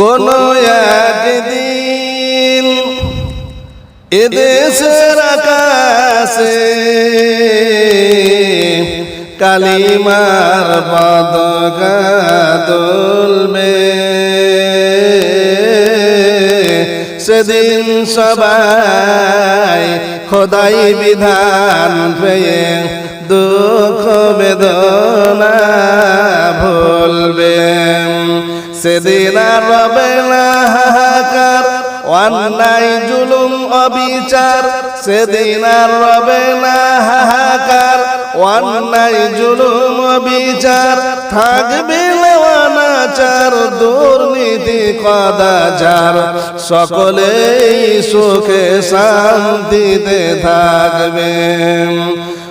কোন একদিন এদেশের আকাশে কালিমার পদকা তুলবে সেদিন সবাই খোদাই বিধান পেয়ে দুঃখ বেদনা ভুলবে সেদিন আর রবে না হাহাকার, অন্যায়, জুলুম, অবিচার। সেদিন আর রবে না হাহাকার, অন্যায়, জুলুম, অবিচার। থাকবে অনাচার দুর্নীতি কদাচার। সকলেই সুখে শান্তিতে থাকবে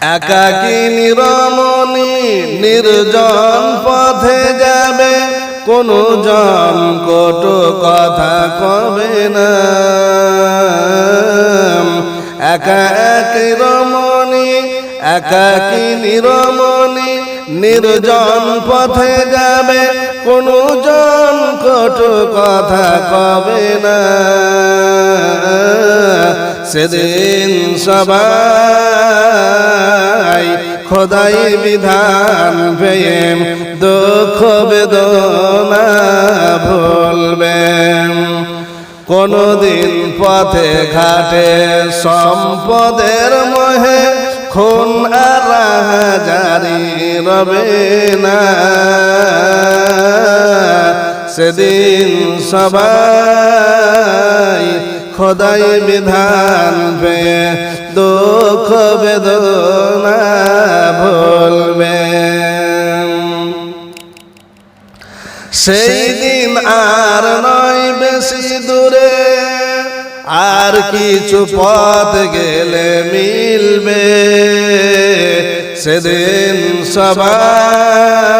একাকি নিরমণি নির্জন পথে যাবে, কোন জন কটু কথা কবে না। একা এক রমণী একাকি নিরমণি নির্জন পথে যাবে, কোন জন কটু কথা কবে না। সেদিন সবাই খোদাই বিধান পেয়ে দুঃখ, বেদনা ভুলবে। কোনদিন পথে ঘাটে সম্পদের মহে খুন আর জারি রবে না। সেদিন সবাই খোদাই বিধান পে দুঃখ, বেদনা ভুলবে সেই দিন আর নয় বেশি দূরে আর কিছু পথ গেলে মিলবে। সেদিন সবাই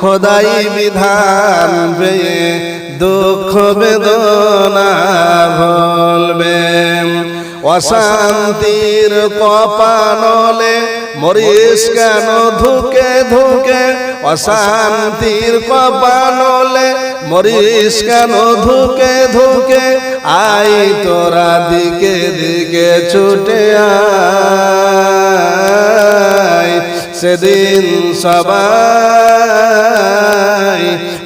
খোদাই বিধান দুঃখ বেদনা ভুলবে অশান্তির কপানলে মরিস কেন ধুকে ধুকে? অশান্তির কপানলে মরিস কেন ধুকে ধুকে? আই তোরা দিকে দিকে ছুটে সেদিন সবাই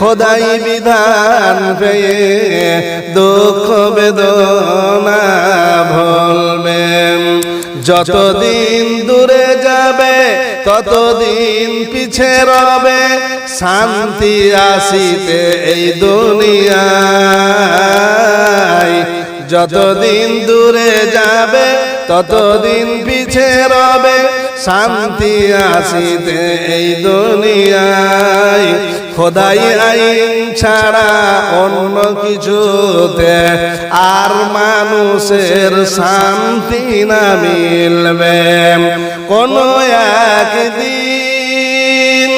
খোদাই বিধান পেয়ে দুঃখ বেদনা ভুলবে। যতদিন দূরে যাবে, ততদিন পিছে রবে। শান্তি আসিতে এই দুনিয়ায়। যতদিন দূরে যাবে, ততদিন পিছে রবে। শান্তি আসিতে এই দুনিয়ায়। খোদাই আইন ছাড়া অন্য কিছুতে আর মানুষের শান্তি না মিলবে। কোন একদিন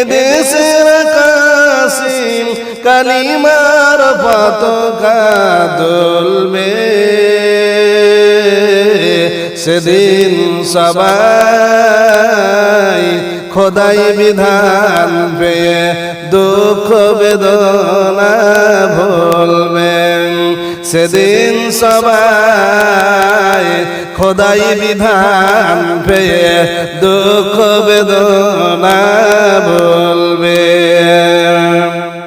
এদেশের কাশিম কালিমার পতাকা দুলবে। সেদিন সবাই খোদাই বিধান পেয়ে দুঃখ বেদনা ভুলবেন সেদিন সবাই খোদাই বিধান পেয়ে দুঃখ বেদনা বলবে